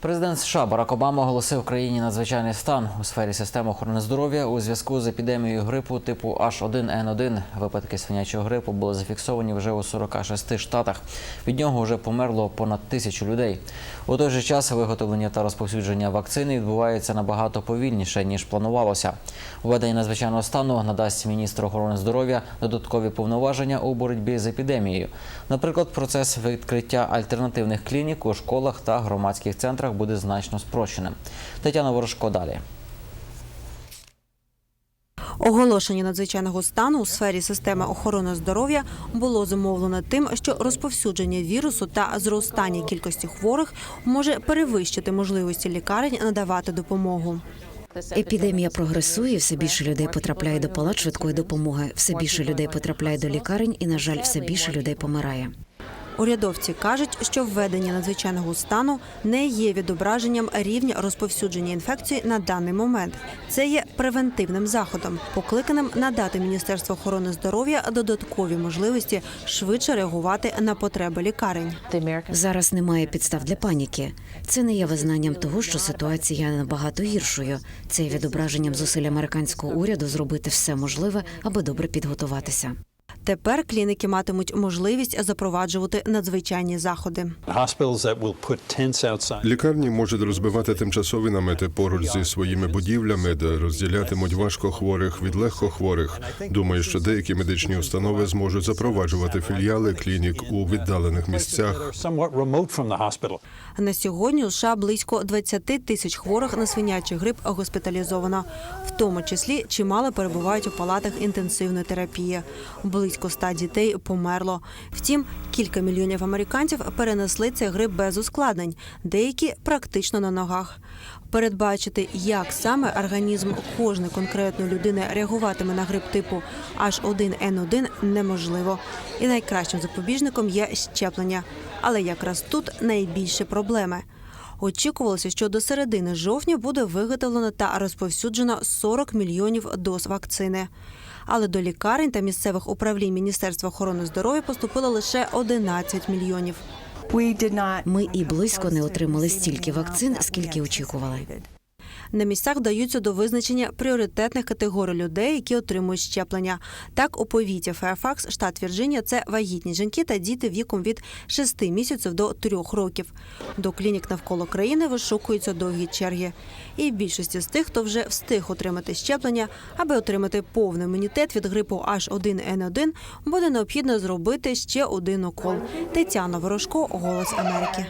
Президент США Барак Обама оголосив країні надзвичайний стан у сфері системи охорони здоров'я у зв'язку з епідемією грипу типу H1N1. Випадки свинячого грипу були зафіксовані вже у 46 штатах. Від нього вже померло понад тисячу людей. У той же час виготовлення та розповсюдження вакцини відбувається набагато повільніше ніж планувалося. Введення надзвичайного стану надасть міністр охорони здоров'я додаткові повноваження у боротьбі з епідемією. Наприклад, процес відкриття альтернативних клінік у школах та громадських центрах буде значно спрощеним. Тетяна Ворожко далі. Оголошення надзвичайного стану у сфері системи охорони здоров'я було зумовлено тим, що розповсюдження вірусу та зростання кількості хворих може перевищити можливості лікарень надавати допомогу. Епідемія прогресує, все більше людей потрапляє до палат швидкої допомоги, все більше людей потрапляє до лікарень, і на жаль, все більше людей помирає. Урядовці кажуть, що введення надзвичайного стану не є відображенням рівня розповсюдження інфекції на даний момент. Це є превентивним заходом, покликаним надати Міністерству охорони здоров'я додаткові можливості швидше реагувати на потреби лікарень. Зараз немає підстав для паніки. Це не є визнанням того, що ситуація набагато гіршою. Це є відображенням зусиль американського уряду зробити все можливе, аби добре підготуватися. Тепер клініки матимуть можливість запроваджувати надзвичайні заходи. Лікарні можуть розбивати тимчасові намети поруч зі своїми будівлями, де розділятимуть важкохворих від легкохворих. Думаю, що деякі медичні установи зможуть запроваджувати філіали клінік у віддалених місцях. На сьогодні у США близько 20 тисяч хворих на свинячий грип госпіталізовано. В тому числі чимало перебувають у палатах інтенсивної терапії. Близько 100 дітей померло. Втім, кілька мільйонів американців перенесли цей грип без ускладнень, деякі практично на ногах. Передбачити, як саме організм кожної конкретної людини реагуватиме на грип типу H1N1 неможливо. І найкращим запобіжником є щеплення. Але якраз тут найбільші проблеми. Очікувалося, що до середини жовтня буде виготовлено та розповсюджено 40 мільйонів доз вакцини. Але до лікарень та місцевих управлінь Міністерства охорони здоров'я поступило лише 11 мільйонів. Ми і близько не отримали стільки вакцин, скільки очікували. На місцях вдаються до визначення пріоритетних категорій людей, які отримують щеплення. Так, у повіті Феафакс, штат Вірджинія, це вагітні жінки та діти віком від 6 місяців до 3 років. До клінік навколо країни вишукуються довгі черги. І в більшості з тих, хто вже встиг отримати щеплення, аби отримати повний імунітет від грипу H1N1, буде необхідно зробити ще один укол. Тетяна Ворожко, Голос Америки.